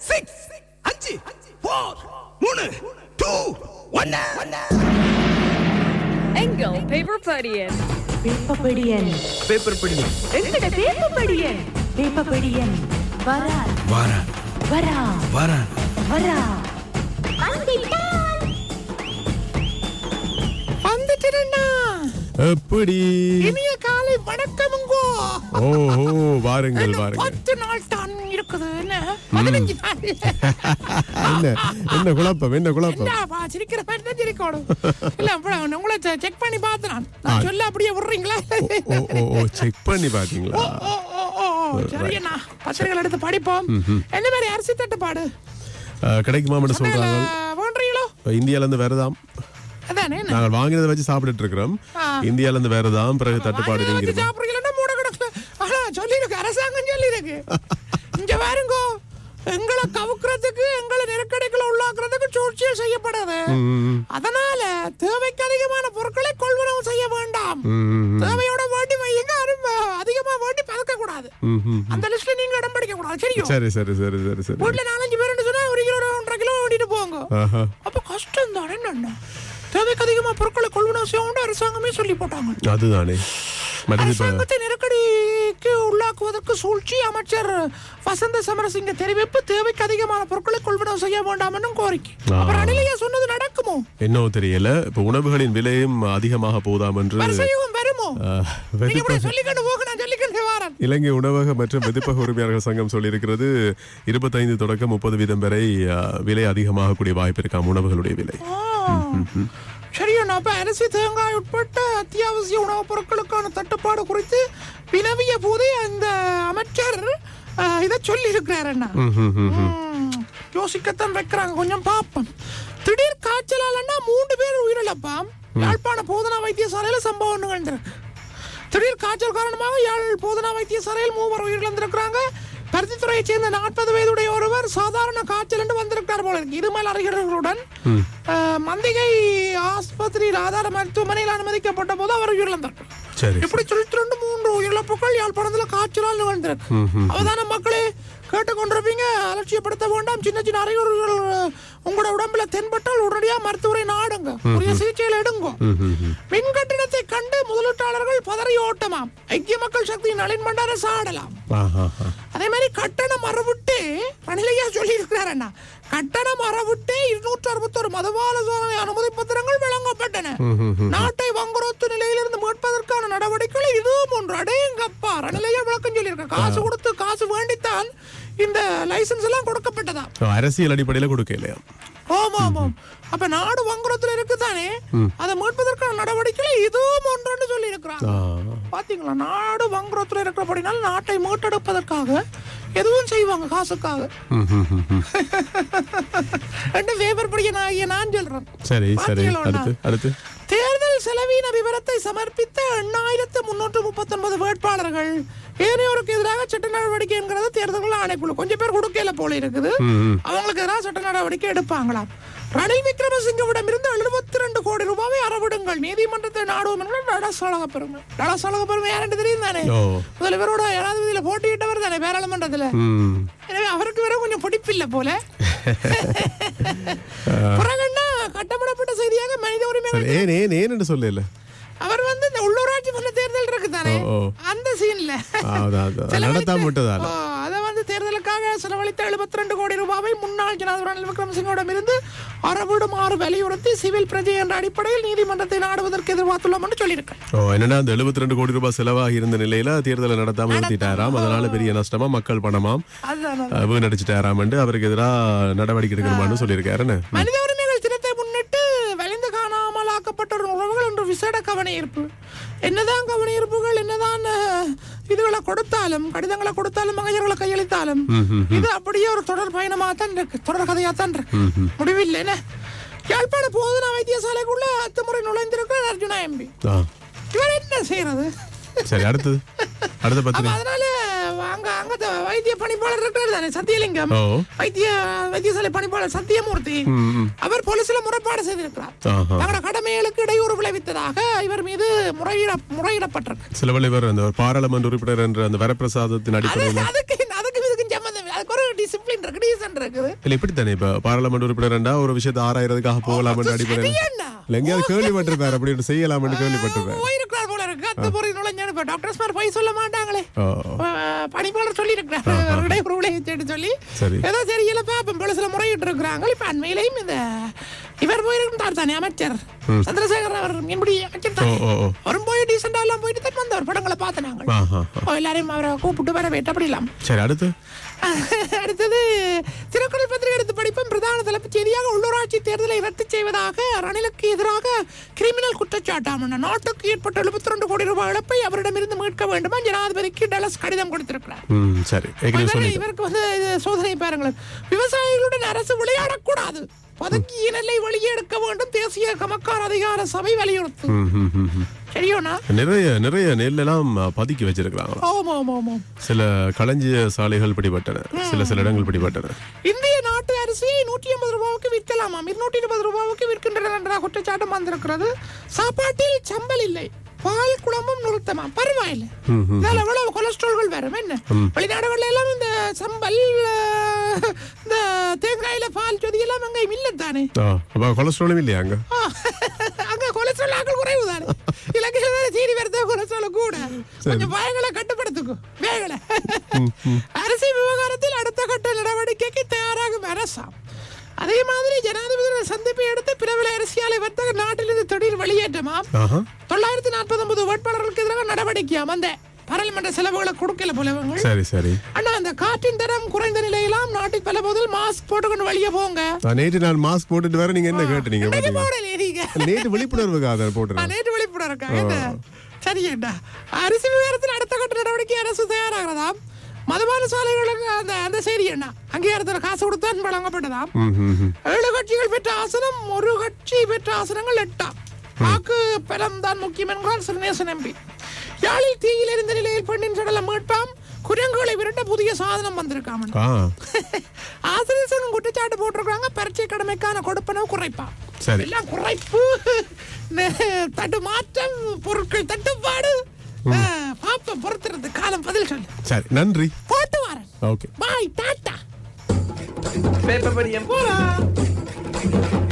Six அஞ்சு four மூணு two ஒன்னு எங்கள் பேப்பர் படியன் வேப்பப்படியன் பேப்பர் படி எங்கட வேப்பப்படியன் வேப்பப்படியன் வரா வாரா வரா வாரா வரா வந்துட்டுடா எப்படி? இனிய காலை வணக்கமுங்கோ ஓஹோ வாருங்கள் வாருங்கள். பத்து நாள் தான் இருக்குது என்ன? பதினஞ்சு நாள். என்ன என்ன குழப்பம் என்ன குழப்பம்? சிரிக்கிற மாதிரி தான் சிரிக்கணும். இல்ல அப்புறம் உங்களை செக் பண்ணி பார்த்தேன் நான் சொல்ல அப்படியே விடுறீங்களா? ஓ செக் பண்ணி பாத்தீங்களா ஓ சரியண்ணா பத்திரிகைகள் எடுத்து படிப்போம். என்ன மாதிரி அரிசி தட்டுப்பாடு? அஹ், கிடைக்குமான்னு சொல்றாங்க இந்தியால இருந்து வருதாம் அதானே? நாங்கள் வாங்கினதை வச்சு சாப்பிட்டுட்டு இருக்கிறோம். இந்தியால இருந்து வருதாம் பிறகு தட்டுப்பாடு சாப்பிடுறீங்களா? மூட கிடக்குல ஆனா சொல்லிருக்கு. அரசாங்கம் சொல்லிருக்கு. இங்க பாருங்கோ. எங்களை கவுக்கிறதுக்கு எங்களை நெருக்கடிக்குள்ள உள்ளாக்குறதுக்கு சூழ்ச்சியல் செய்யப்படாது. அதனால தேவைக்கு அதிகமான பொருட்களை கொள்வனவு செய்ய வேண்டாம். தேவையோட வேண்டி வையுங்க. அதிகமா வேண்டி பதக்க கூடாது. அந்த லிஸ்ட்ல நீங்க இடம் பிடிக்க கூடாது சரி சரி சரி சரி சரி. வீட்டுல நாலஞ்சு பேர் சொன்னா ஒரு கிலோ ஒன்றரை கிலோ ஓடிட்டு போங்க. அப்ப கஷ்டம் தானே என்ன தேவைக்கு அதிகமா பொருட்களை கொள்வனவு செய்ய அரசாங்கமே சொல்லி போட்டாங்க. அதுதானே. அரசாங்கத்தை நெருக்கடிக்கு உள்ளாக்குவதற்கு சூழ்ச்சி அமைச்சர் வசந்த சமரசிங்க தெரிவிப்பு தேவைக்கு அதிகமான பொருட்களை கொள்வனவு செய்ய வேண்டாம் என்னும் கோரிக்கை. அப்புறம் அணிலையா சொன்னது நடக்குமோ? என்னவோ தெரியல. இப்ப உணவுகளின் விலையும் அதிகமாக போதாம் என்று இலங்கை உணவக மற்றும் வெதுப்பக உரிமையாளர்கள் சங்கம் சொல்லியிருக்கிறது இருபத்தைந்து தொடக்கம் முப்பது வீதம் வரை விலை அதிகமாகக்கூடிய வாய்ப்பு இருக்காம் உணவுகளுடைய விலை. சரியோ நான் அப்ப அரிசி தேங்காய் உட்பட்ட அத்தியாவசிய உணவுப் பொருட்களுக்கான தட்டுப்பாடு குறித்து வினவிய போதே அந்த அமைச்சர் இதை சொல்லி இருக்கிறார் அண்ணா யோசிக்கத்தான் வைக்கிறாங்க கொஞ்சம் பாப்போம் திடீர் காய்ச்சலாலன்னா மூன்று பேர் உயிரிழப்பாம். யாழ்ப்பாண போதனா வைத்தியசாலையில சம்பவம் நிகழ்ந்திருக்கு திடீர் காய்ச்சல் காரணமாக யாழ் போதனா வைத்தியசாலையில் மூவர் உயிரிழந்திருக்கிறாங்க. பருத்தித்துறையைச் சேர்ந்த நாற்பது வயதுடைய ஒருவர் சாதாரண காய்ச்சல் என்று வந்திருக்கிறார் போல இருக்கு. இருமல் அறிகுறிகளுடன் அஹ், மந்திகை ஆஸ்பத்திரியில் ஆதார மருத்துவமனையில் அனுமதிக்கப்பட்ட போது அவர் உயிரிழந்தார். சரி இப்படி சொல்லிட்டு ரெண்டு மூன்று உயிரிழப்புகள் யாழ்ப்பாணத்துல காய்ச்சலால் நிகழ்ந்திருக்கு. அவதான மக்களே கேட்டுக்கொண்டிருப்பீங்க. அலட்சியப்படுத்த வேண்டாம். சின்ன சின்ன அறிகுறிகள் உங்களோட உடம்புல தென்பட்டால் உடனடியா மருத்துவரை நாடுங்க. உரிய சிகிச்சையில் எடுங்க. மின் கட்டிடத்தை கண்டு முதலீட்டாளர்கள் பதறி ஓட்டமாம். ஐக்கிய மக்கள் சக்தி நளின் பண்டார சாடலாம். அதே மாதிரி கட்டணம் மறவிட்டு ரணிலையா சொல்லி இருக்கிறாரண்ணா கட்டணம் மறவிட்டு இருநூற்று அறுபத்தொரு மதுபான சோதனை அனுமதி பத்திரங்கள் வழங்கப்பட்டன. நாட்டை வங்குரோத்து நிலையிலிருந்து மீட்பதற்கான நடவடிக்கைகள் இதுவும் ஒன்று அடேங்கப்பா ரணிலையா விளக்கம் சொல்லியிருக்க காசு கொடுத்து காசு வேண்டித்தான் இந்த லைசன்ஸ் எல்லாம் கொடுக்கப்பட்டதா? அரசியல் அடிப்படையில கொடுக்க இல்லையா? ஆமா ஆமாம். அப்ப நாடு வங்குரோத்துல இருக்குதானே? அதை மீட்பதற்கான நடவடிக்கைகள் இதுவும் ஒன்றுன்னு சொல்லி இருக்கிறாங்க. பாத்தீங்களா? நாடு வங்குரோத்துல இருக்கிறபடினால் நாட்டை மீட்டெடுப்பதற்காக எதுவும் செய்வாங்க காசுக்காக. ரெண்டு வேபர் படிக்க நான் நான் சொல்றேன். சரி சரி. அடுத்து அடுத்து. செலவீன விவரத்தை சமர்ப்பித்த எண்ணாயிரத்து முன்னூற்று முப்பத்தொன்பது வேட்பாளர்கள். ஏனையோருக்கு எதிராக சட்ட நடவடிக்கை என்கிறது தேர்தல் ஆணைக்குழு. கொஞ்சம் பேர் கொடுக்கல போல இருக்குது. அவங்களுக்கு எதிராக சட்ட நடவடிக்கை எடுப்பாங்களாம் ரணில் விக்ரமசிங்கவிடம் இருந்து எழுபத்தி ரெண்டு கோடி ரூபாவை அறவிடுங்கள். நீதிமன்றத்தை நாடுவோம் என்று டடசாலக பெருமை தெரியும் தானே? முதல்வரோட ஜனாதிபதியில போட்டியிட்டவர் தானே பாராளுமன்றத்துல? எனவே அவருக்கு வேற கொஞ்சம் பிடிப்பில்ல போல. பிறகுன்னா சரி ஏன் ஏன் ஏன்னு சொல்லல அவர் வந்து இந்த உள்ளூராட்சி மன்ற தேர்தல் இருக்கு தானே. அந்த சீன்ல. நடத்தாம விட்டதால. அதை வந்து தேர்தலுக்காக செலவழித்த எழுபத்தி ரெண்டு கோடி ரூபாவை முன்னாள் ஜனாதிபதி ரணில் விக்ரமசிங்கோடம் இருந்து அறவிடுமாறு வலியுறுத்தி சிவில் பிரஜை என்ற அடிப்படையில் நீதிமன்றத்தை நாடுவதற்கு எதிர்பார்த்துள்ளோம் என்று சொல்லியிருக்கேன் ஓ என்னன்னா அந்த 72 கோடி ரூபாய் செலவாகி இருந்த நிலையில தேர்தலை நடத்தாம நிறுத்திட்டாராம் அதனால பெரிய நஷ்டமா மக்கள் பணமாம். வீணடிச்சிட்டாராம் அவருக்கு எதிராக நடவடிக்கை எடுக்கணுமான்னு சொல்லியிருக்காருன்னு மனித ஆக்கப்பட்ட உறவுகள் என்று விசேட கவனஈர்ப்பு. என்னதான் கவனஈர்ப்புகள் என்னதான் இதுகளை கொடுத்தாலும் கடிதங்களை கொடுத்தாலும் மகஜர்களை கையளித்தாலும் இது அப்படியே ஒரு தொடர் பயணமா தான் இருக்கு தொடர் கதையா தான் இருக்கு முடிவில்லை என்ன? யாழ்ப்பாண போதனா வைத்தியசாலைக்குள்ள அத்துமுறை நுழைந்திருக்கிற அர்ஜுனா எம்பி. இவர் என்ன செய்யறது? சரி அடுத்தது. அடுத்த அதனால அங்க அங்க வைத்திய பணிப்பாளர் இருக்காரு தானே? சத்தியலிங்கம். வைத்திய வைத்தியசாலை பணிப்பாளர் சத்தியமூர்த்தி. அவர் போலீஸ்ல முறைப்பாடு செய்திருக்கிறார். தங்களோட கடமைகளுக்கு இடையூறு விளைவித்ததாக இவர் மீது முறையிட முறையிடப்பட்டிருக்கு. சில இவர் அந்த ஒரு பாராளுமன்ற உறுப்பினர் என்ற அந்த வரப்பிரசாதத்தின் அடிப்படையில் அதுக்கு அதுக்கு இதுக்கு சம்பந்தம் இல்லை. அது எங்களுக்கு ஒரு டிசிப்ளின் இருக்கு டீசன்ட் இருக்குது இல்ல இப்படித்தானே? இப்ப பாராளுமன்ற உறுப்பினர்டா ஒரு விஷயத்தை ஆராயறதுக்காக போகலாம் அடிப்படையில் எங்கேயாவது கேள்விப்பட்டிருப்பாரு. அப்படி செய்யலாம்னு கேள்விப்பட்டிருப்பேன் அத்து பொறி நுழைஞ்சானு இப்ப டாக்டர்ஸ் மாதிரி போய் சொல்ல மாட்டாங்களே. பணிப்பாளர் சொல்லி இருக்கிறார் சொல்லி. ஏதோ தெரியல பாப்போம் போல சில முறையிட்டு இருக்கிறாங்க. இப்ப அண்மையிலையும் இந்த இவர் போயிருந்தார் தானே அமைச்சர். சந்திரசேகர் அவர் மீன்பிடி அமைச்சர். அவரும் போய் டீசெண்டா எல்லாம் போயிட்டு தான் வந்தவர் படங்களை பார்த்து நாங்கள். எல்லாரையும் அவரை கூப்பிட்டு வர வெட்டப்படலாம் சரி அடுத்து? அடுத்தது திருக்குறள் பத்திரிகை எடுத்து படிப்பும் பிரதான தலைப்புச் செய்தியாக உள்ளூராட்சி தேர்தலை ரத்து செய்வதாக ரணிலுக்கு எதிராக கிரிமினல் குற்றச்சாட்டாம். நாட்டுக்கு ஏற்பட்ட எழுபத்தி ரெண்டு கோடி ரூபாய் இழப்பை அவரிடமிருந்து மீட்க வேண்டுமா? ஜனாதிபதிக்கு டலஸ் கடிதம் கொடுத்திருக்கிறார். இவருக்கு வந்து சோதனை பாருங்களேன். விவசாயிகளுடன் அரசு விளையாடக்கூடாது. பதுங்கிய நெல்லை வெளியே எடுக்க வேண்டும். தேசிய கமக்கார் அதிகார சபை வலியுறுத்து. ம், ம், ம், ம். சரியோண்ணா? நிறைய நிறைய நெல்லெல்லாம் பதுக்கி வச்சிருக்கிறாங்க. சில களஞ்சிய சாலைகள் பிடிபட்டன. சில சில இடங்கள் பிடிபட்டன. இந்திய நாட்டு அரிசியை நூற்றி ரூபாவுக்கு விற்கலாமாம் இருநூற்றி இருபது ரூபாவுக்கு விற்கின்றனர் என்ற குற்றச்சாட்டு வந்திருக்கிறது. சாப்பாட்டில் சம்பல் இல்லை. பால் குழம்பும் நிறுத்தமாம் பரவாயில்ல. இதால எவ்வளவு கொலஸ்ட்ரால்கள் வரும் என்ன? வெளிநாடுகள்ல எல்லாம் இந்த சம்பல் இந்த தேங்காயில பால் சொதி எல்லாம் அங்க இல்ல தானே ஆ, அப்ப கொலஸ்ட்ராலும் இல்லையா அங்க? அங்க கொலஸ்ட்ரால் ஆக்கள் குறைவு தானே இலங்கையில வேற சீனி வருது கொலஸ்ட்ரால் கூட? கொஞ்சம் பயங்களை கட்டுப்படுத்துக்கும் வேகலை அரசு விவகாரத்தில் அடுத்த கட்ட நடவடிக்கைக்கு தயாராகும் அரசாம். அதே மாதிரி ஜனாதிபதி சந்திப்பை அடுத்து பிரபல அரசியலை வர்த்தக நாட்டிலிருந்து திடீர் வெளியேற்றமாம். தொள்ளாயிரத்தி நாற்பத்தி ஒன்பது வேட்பாளர்களுக்கு எதிராக நடவடிக்கையாம் அந்த பாராளுமன்ற செலவுகளை கொடுக்கல போல இவங்க. சரி சரி. அண்ணா அந்த காற்றின் தரம் குறைந்த நிலையிலாம் நாட்டில் பல போதில் மாஸ்க் போட்டுக்கொண்டு வெளியே போங்க. நேற்று நான் மாஸ்க் போட்டுட்டு வேற நீங்க என்ன கேட்டீங்க நேற்று விழிப்புணர்வுக்காக அதை நான் நேற்று விழிப்புணர்வு இருக்கா என்ன? சரியேண்டா அரிசி விவகாரத்தில் அடுத்த கட்ட நடவடிக்கை அரசு தயாராகிறதா மதுபான சாலைகளுக்கு அந்த அந்த செய்தி என்ன? அங்கீகாரத்தில் காசு கொடுத்தான் வழங்கப்பட்டதாம். ஏழு கட்சிகள் பெற்ற ஆசனம் ஒரு கட்சி பெற்ற ஆசனங்கள் எட்டாம். வாக்கு பலம் தான் முக்கியம் என்கிறார் சிறுநேசன் எம்பி யாழில் தீயில் இருந்த நிலையில் பெண்ணின் சடலம் மீட்பாம். குரங்குகளை விரட்ட புதிய சாதனம் வந்திருக்காம. ஆசிரியர் குற்றச்சாட்டு போட்டிருக்காங்க பரீட்சை கடமைக்கான கொடுப்பனவு குறைப்பா சரி. எல்லாம் குறைப்பு. தட்டு மாற்றம் பொருட்கள் தட்டுப்பாடு. பாப்போம் பொறுத்துறது காலம் பதில் சொல்லு. சரி நன்றி. போட்டு வரேன். ஓகே. Bye tata. பேப்பர் படியம். போலாம்